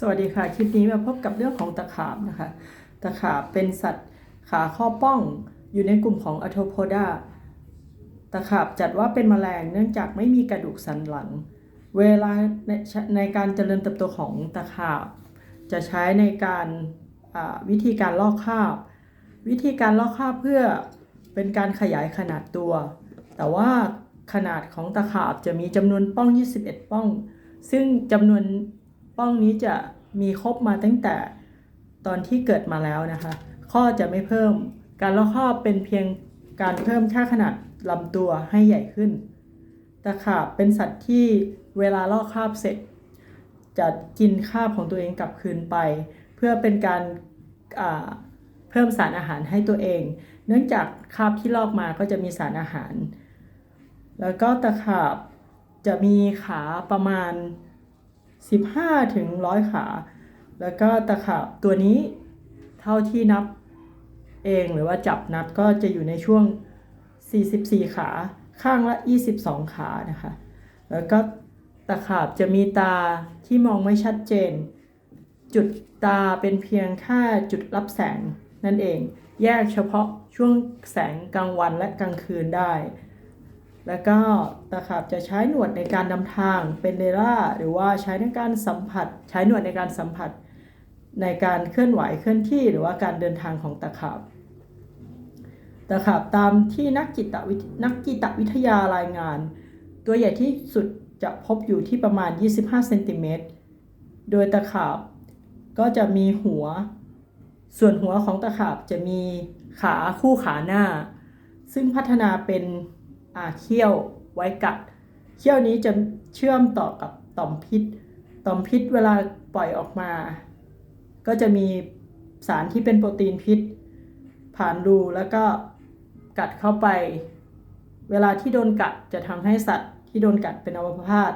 สวัสดีค่ะ คลิปนี้มาพบกับเรื่องของตะขาบนะคะ ตะขาบเป็นสัตว์ขาข้อป้องอยู่ในกลุ่มของอั t โ p o d a ตะขาบจัดว่าเป็นแมลงเนื่องจากไม่มีกระดูกสันหลัง เวลาในในการเจริญเติบโตของตะขาบ จะใช้ในการวิธีการลอกคราบ วิธีการลอกคราบเพื่อเป็นการขยายขนาดตัว แต่ว่าขนาดของตะขาบจะมีจำนวนป้อง 21 ป้อง ซึ่งจำนวน ป้องนี้จะมีครบมาตั้งแต่ตอนที่เกิดมาแล้วนะคะ ข้อจะไม่เพิ่ม การลอกครอบเป็นเพียงการเพิ่มแค่ขนาดลำตัวให้ใหญ่ขึ้น ตะขาบเป็นสัตว์ที่เวลาลอกคราบเสร็จ จะกินคราบของตัวเองกลับคืนไป เพื่อเป็นการเพิ่มสารอาหารให้ตัวเอง เนื่องจากคราบที่ลอกมาก็จะมีสารอาหาร แล้วก็ตะขาบจะมีขาประมาณ 15 ถึง 100 ขา แล้วก็ตะขาบตัวนี้เท่าที่นับเองหรือว่าจับนับก็จะอยู่ในช่วง 44 ขา ข้างละ 22 ขานะคะ แล้วก็ตะขาบจะมีตาที่มองไม่ชัดเจน จุดตาเป็นเพียงแค่จุดรับแสงนั่นเอง แยกเฉพาะช่วงแสงกลางวันและกลางคืนได้ แล้วก็ตะขาบจะใช้หนวดในการนำทางเป็นเรดาหรือว่าใช้ในการสัมผัส ใช้หนวดในการสัมผัส ในการเคลื่อนไหวเคลื่อนที่หรือว่าการเดินทางของตะขาบตะขาบตามที่นักจิตวิทนักจิตวิทยารายงาน ตัวใหญ่ที่สุดจะพบอยู่ที่ประมาณ 25เซนติเมตรโดยตะขาบก็จะมีหัว ส่วนหัวของตะขาบจะมีขาคู่ขาหน้า ซึ่งพัฒนาเป็น เขี้ยวไว้กัด เขี้ยวนี้จะเชื่อมต่อกับต่อมพิษ ต่อมพิษเวลาปล่อยออกมา ก็จะมีสารที่เป็นโปรตีนพิษ ผ่านรูแล้วก็กัดเข้าไป เวลาที่โดนกัดจะทำให้สัตว์ที่โดนกัดเป็นอัมพาต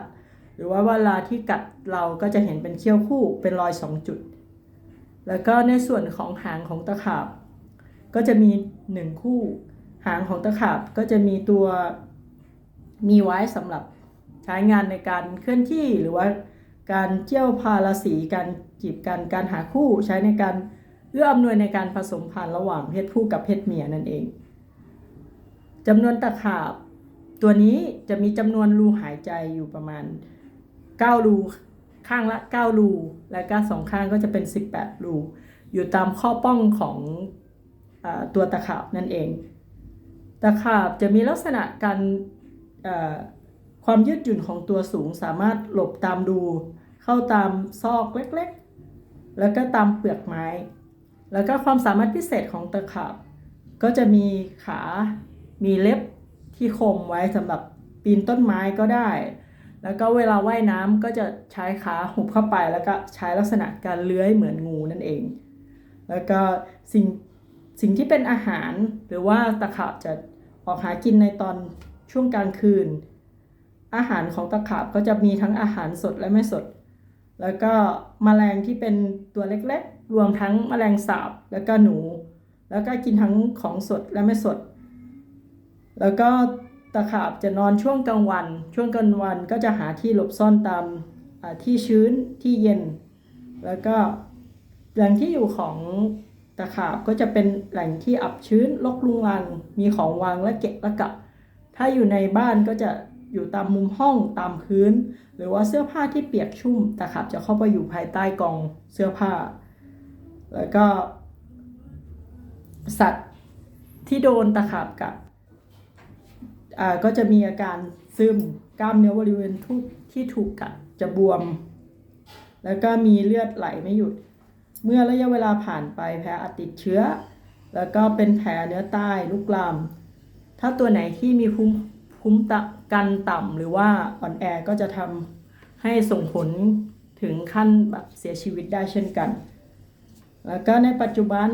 หรือว่าเวลาที่กัดเราก็จะเห็นเป็นเขี้ยวคู่เป็นรอยสองจุด แล้วก็ในส่วนของหางของตะขาบก็จะมีหนึ่งคู่ หางของตะขาบก็จะมีตัวมีไว้สำหรับใช้งานในการเคลื่อนที่หรือว่าการเจี่ยวพาราสีการจีบกันการหาคู่ใช้ในการเอื้ออำนวยในการผสมพันธุ์ระหว่างเพศผู้กับเพศเมียนั่นเองจำนวนตะขาบ ตัวนี้จะมีจำนวนรูหายใจอยู่ประมาณ 9 รูข้างละ 9 รู และก็สองข้างก็จะเป็น 18 รู อยู่ตามข้อป้องของอตัวตะขาบนั่นเอง ตะขาบจะมีลักษณะการความยืดหยุ่นของตัวสูงสามารถหลบตามรูเข้าตามซอกเล็กๆ แล้วก็ตามเปลือกไม้ แล้วก็ความสามารถพิเศษของตะขาบ ก็จะมีขามีเล็บที่คมไว้สำหรับปีนต้นไม้ก็ได้ แล้วก็เวลาว่ายน้ำก็จะใช้ขาหุบเข้าไป แล้วก็ใช้ลักษณะการเลื้อยเหมือนงูนั่นเอง แล้วก็สิ่ง สิ่งที่เป็นอาหารหรือว่าตะขาบจะออกหากินในตอนช่วงกลางคืน อาหารของตะขาบก็จะมีทั้งอาหารสดและไม่สด แล้วก็มแมลงที่เป็นตัวเล็กๆ รวมทั้งมแมลงสาบแล้วก็หนู แล้วก็กินทั้งของสดและไม่สด แล้วก็ตะขาบจะนอนช่วงกลางวัน ช่วงกลางวันก็จะหาที่หลบซ่อนตามที่ชื้นที่เย็น แล้วก็แหล่งที่อยู่ของ ตะขาบก็จะเป็นแหล่งที่อับชื้นรกรุงรังมีของวางและเกะและกะ ถ้าอยู่ในบ้านก็จะอยู่ตามมุมห้องตามพื้น หรือว่าเสื้อผ้าที่เปียกชุ่มตะขาบจะเข้าไปอยู่ภายใต้กองเสื้อผ้า แล้วก็ สัตว์ที่โดนตะขาบกัดอ่าก็จะมีอาการซึมกล้ามเนื้อบริเวณทุกที่ถูกกัดจะบวม แล้วก็มีเลือดไหลไม่หยุด เมื่อระยะเวลาผ่านไปแผลอาจติดเชื้อ แล้วก็เป็นแผลเนื้อใต้ลุกลาม ถ้าตัวไหนที่มีภูมิภูมิตะกันต่ำหรือว่าอ่อนแอก็จะทำให้ส่งผลถึงขั้นแบบเสียชีวิตได้เช่นกัน แล้วก็ในปัจจุบัน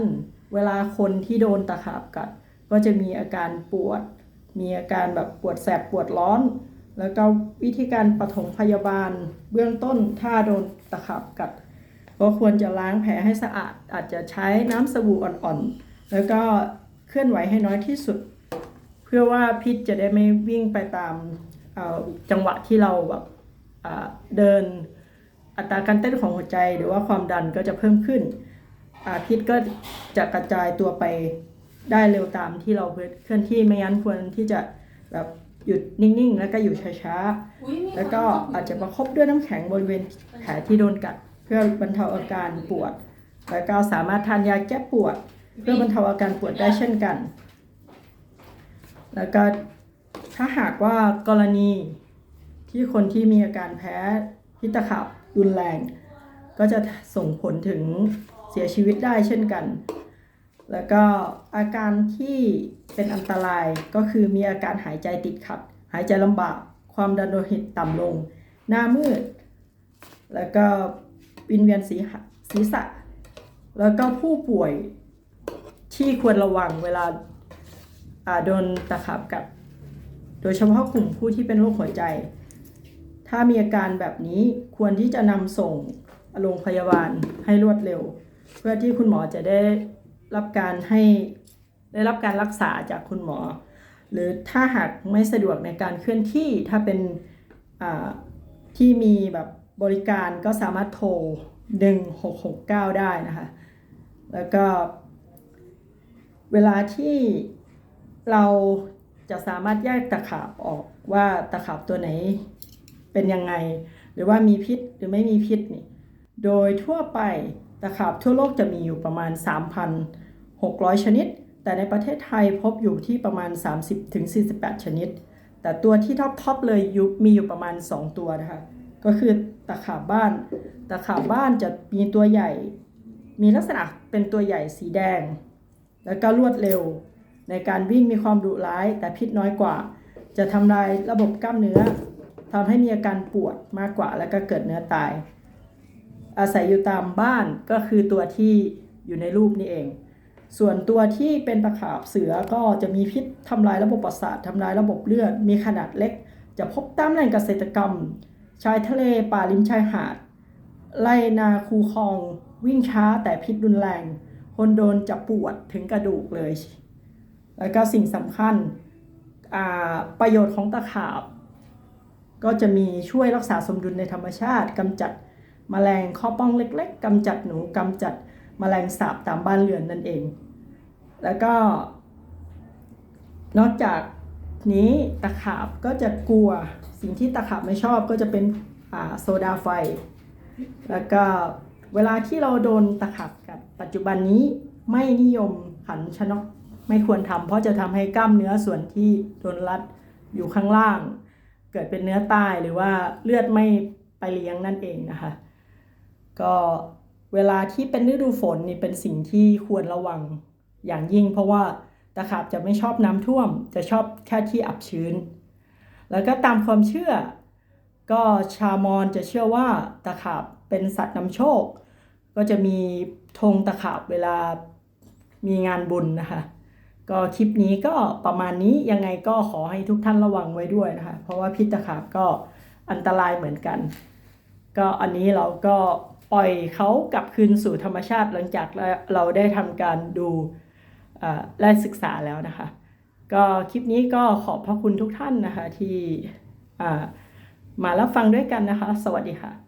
เวลาคนที่โดนตะขาบกัด ก็จะมีอาการปวด มีอาการแบบปวดแสบปวดร้อน แล้วก็วิธีการปฐมพยาบาลเบื้องต้นถ้าโดนตะขาบกัด ก็ควรจะล้างแผลให้สะอาด อาจจะใช้น้ำสบู่อ่อนๆ แล้วก็เคลื่อนไหวให้น้อยที่สุด เพื่อว่าพิษจะได้ไม่วิ่งไปตามจังหวะที่เราแบบเดินอัตราการเต้นของหัวใจหรือว่าความดันก็จะเพิ่มขึ้นพิษก็จะกระจายตัวไปได้เร็วตามที่เราเคลื่อนที่ไม่งั้นควรที่จะแบบหยุดนิ่งๆ แล้วก็อยู่ช้าๆ แล้วก็อาจจะประคบด้วยน้ำแข็งบริเวณแผลที่โดนกัด เพื่อบรรเทาอาการปวด แล้วก็สามารถทานยาแก้ปวด เพื่อบรรเทาอาการปวดได้เช่นกัน แล้วก็ถ้าหากว่ากรณีที่คนที่มีอาการแพ้พิษตะขาบรุนแรง ก็จะส่งผลถึงเสียชีวิตได้เช่นกัน แล้วก็อาการที่เป็นอันตรายก็คือมีอาการหายใจติดขัด หายใจลำบาก ความดันโลหิตต่ำลง หน้ามืด แล้วก็ วินเวียนศีรษะศีษะ แล้วก็ผู้ป่วยที่ควรระวังเวลาอ่าโดนตะขาบกัดโดยเฉพาะกลุ่มผู้ที่เป็นโรคหัวใจ ถ้ามีอาการแบบนี้ควรที่จะนำส่งโรงพยาบาลให้รวดเร็ว เพื่อที่คุณหมอจะได้รับการให้ได้รับการรักษาจากคุณหมอ หรือถ้าหากไม่สะดวกในการเคลื่อนที่ถ้าเป็นที่มีแบบ บริการก็สามารถโทร 1669 ได้นะคะ แล้วก็ เวลาที่เราจะสามารถแยกตะขาบออกว่าตะขาบตัวไหนเป็นยังไง หรือว่ามีพิษหรือไม่มีพิษนี่โดยทั่วไปตะขาบทั่วโลกจะมีอยู่ประมาณ 3,600 ชนิด แต่ในประเทศไทยพบอยู่ที่ประมาณ 30-48 ชนิด แต่ตัวที่ท็อปทอปเลยยุมีอยู่ประมาณ 2 ตัวนะคะ ก็คือตะขาบบ้าน ตะขาบบ้านจะมีตัวใหญ่ มีลักษณะเป็นตัวใหญ่สีแดง แล้วก็รวดเร็ว ในการวิ่งมีความดุร้าย แต่พิษน้อยกว่า จะทำลายระบบกล้ามเนื้อทำให้มีอาการปวดมากกว่า แล้วก็เกิดเนื้อตาย อาศัยอยู่ตามบ้านก็คือตัวที่อยู่ในรูปนี้เอง ส่วนตัวที่เป็นตะขาบเสือก็จะมีพิษทำลายระบบประสาททำลายระบบเลือด มีขนาดเล็ก จะพบตามแหล่งเกษตรกรรม ชายทะเลป่าริมชายหาด ไล่นาคูคลอง วิ่งช้าแต่พิษรุนแรง คนโดนจะปวดถึงกระดูกเลย แล้วก็สิ่งสำคัญประโยชน์ของตะขาบ ก็จะมีช่วยรักษาสมดุลในธรรมชาติกำจัดแมลงข้อป้องเล็ก ๆกำจัดหนูกำจัดแมลงสาบตามบ้านเรือนนั่นเอง แล้วก็ นอกจากนี้ตะขาบก็จะกลัว สิ่งที่ตะขาบไม่ชอบก็จะเป็นอ่าโซดาไฟ แล้วก็เวลาที่เราโดนตะขับกับปัจจุบันนี้ไม่นิยมหันชนกไม่ควรทำเพราะจะทำให้กล้ามเนื้อส่วนที่โดนรัดอยู่ข้างล่าง เกิดเป็นเนื้อตายหรือว่าเลือดไม่ไปเลี้ยงนั่นเองนะคะ ก็เวลาที่เป็นฤดูฝนนี่เป็นสิ่งที่ควรระวังอย่างยิ่ง เพราะว่าตะขาบจะไม่ชอบน้ำท่วม จะชอบแค่ที่อับชื้น แล้วก็ตามความเชื่อ ก็ชาวมอญจะเชื่อว่าตะขาบเป็นสัตว์นำโชค ก็จะมีธงตะขาบเวลามีงานบุญนะคะ ก็คลิปนี้ก็ประมาณนี้ยังไงก็ขอให้ทุกท่านระวังไว้ด้วยนะคะ เพราะว่าพิษตะขาบก็อันตรายเหมือนกัน ก็อันนี้เราก็ปล่อยเขากลับคืนสู่ธรรมชาติหลังจากเราได้ทำการดูอ่าและศึกษาแล้วนะคะ ก็คลิปนี้ก็ขอบพระคุณทุกท่านนะคะที่มารับฟังด้วยกันนะคะ สวัสดีค่ะ